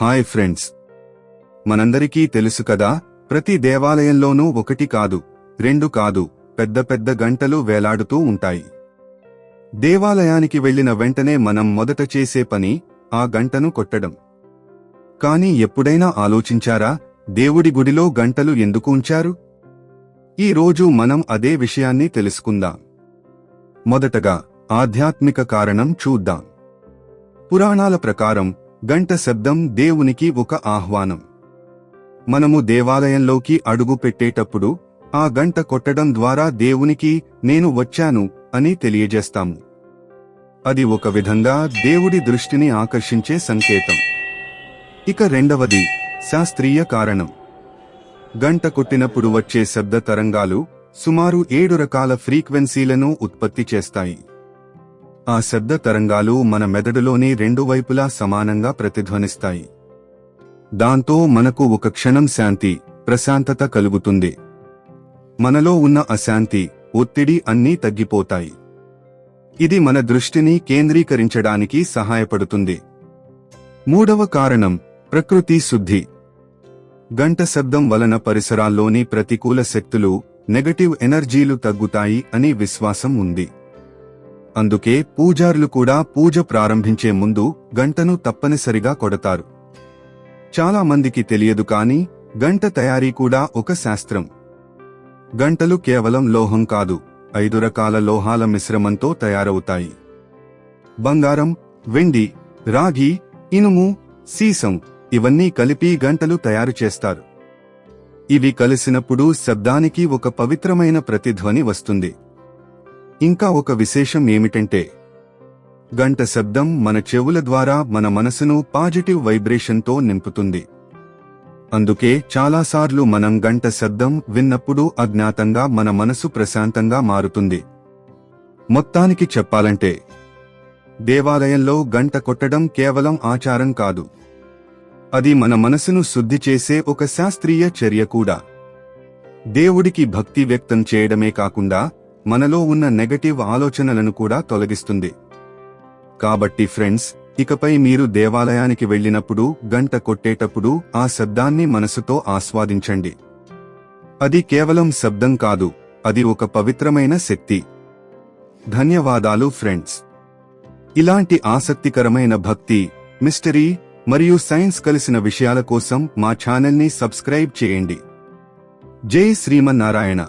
Hi friends. మనందరికీ తెలుసు కదా ప్రతి దేవాలయంలోనూ ఒకటి కాదు రెండు కాదు పెద్ద పెద్ద గంటలు వేలాడుతూ ఉంటాయి. దేవాలయానికి వెళ్ళిన వెంటనే మనం మొదట చేసే పని ఆ గంటను కొట్టడం. కాని ఎప్పుడైనా ఆలోచించారా దేవుడి గుడిలో గంటలు ఎందుకు ఉంచారు? ఈ రోజు మనం అదే విషయాన్ని తెలుసుకుందాం. మొదటగా ఆధ్యాత్మిక కారణం చూద్దాం. పురాణాల ప్రకారం గంట శబ్దం దేవునికి ఒక ఆహ్వానం. మనము దేవాలయంలోకి అడుగు పెట్టేటప్పుడు ఆ గంట కొట్టడం ద్వారా దేవునికి నేను వచ్చాను అని తెలియజేస్తాము. అది ఒక విధంగా దేవుడి దృష్టిని ఆకర్షించే సంకేతం. ఇక రెండవది శాస్త్రీయ కారణం. గంట కొట్టినప్పుడు వచ్చే శబ్ద తరంగాలు సుమారు ఏడు రకాల ఫ్రీక్వెన్సీలను ఉత్పత్తి చేస్తాయి. ఆ శబ్ద తరంగాలు మన మెదడులోని రెండు వైపులా సమానంగా ప్రతిధ్వనిస్తాయి. దాంతో మనకు ఒక క్షణం శాంతి ప్రశాంతత కలుగుతుంది. మనలో ఉన్న అశాంతి ఒత్తిడి అన్నీ తగ్గిపోతాయి. ఇది మన దృష్టిని కేంద్రీకరించడానికి సహాయపడుతుంది. మూడవ కారణం ప్రకృతి శుద్ధి. గంట శబ్దం వలన పరిసరాల్లోని ప్రతికూల శక్తులు నెగటివ్ ఎనర్జీలు తగ్గుతాయి అని విశ్వాసం ఉంది. అందుకే పూజారులు కూడా పూజ ప్రారంభించే ముందు గంటను తప్పనిసరిగా కొడతారు. చాలా మందికి తెలియదు కాని గంట తయారీ కూడా ఒక శాస్త్రం. గంటలు కేవలం లోహం కాదు ఐదు రకాల లోహాల మిశ్రమంతో తయారవుతాయి. బంగారం వెండి రాగి ఇనుము సీసం ఇవన్నీ కలిపి గంటలు తయారు చేస్తారు. ఇవి కలిసినప్పుడు శబ్దానికి ఒక పవిత్రమైన ప్రతిధ్వని వస్తుంది. ఇంకా ఒక విశేషం ఏమిటంటే గంట శబ్దం మన చెవుల ద్వారా మన మనసును పాజిటివ్ వైబ్రేషన్తో నింపుతుంది. అందుకే చాలాసార్లు మనం గంట శబ్దం విన్నప్పుడు అజ్ఞాతంగా మన మనసు ప్రశాంతంగా మారుతుంది. మొత్తానికి చెప్పాలంటే దేవాలయంలో గంట కొట్టడం కేవలం ఆచారం కాదు. అది మన మనసును శుద్ధి చేసే ఒక శాస్త్రీయ చర్య కూడా. దేవుడికి భక్తి వ్యక్తం చేయడమే కాకుండా మనలో ఉన్న నెగటివ్ ఆలోచనలను కూడా తొలగిస్తుంది. కాబట్టి ఫ్రెండ్స్ ఇకపై మీరు దేవాలయానికి వెళ్ళినప్పుడు గంట కొట్టేటప్పుడు ఆ శబ్దాన్ని మనసుతో ఆస్వాదించండి. అది కేవలం శబ్దం కాదు అది ఒక పవిత్రమైన శక్తి. ధన్యవాదాలు ఫ్రెండ్స్. ఇలాంటి ఆసక్తికరమైన భక్తి మిస్టరీ మరియు సైన్స్ కలిసిన విషయాల కోసం మా ఛానల్ని సబ్స్క్రైబ్ చేయండి. జై శ్రీమన్నారాయణ.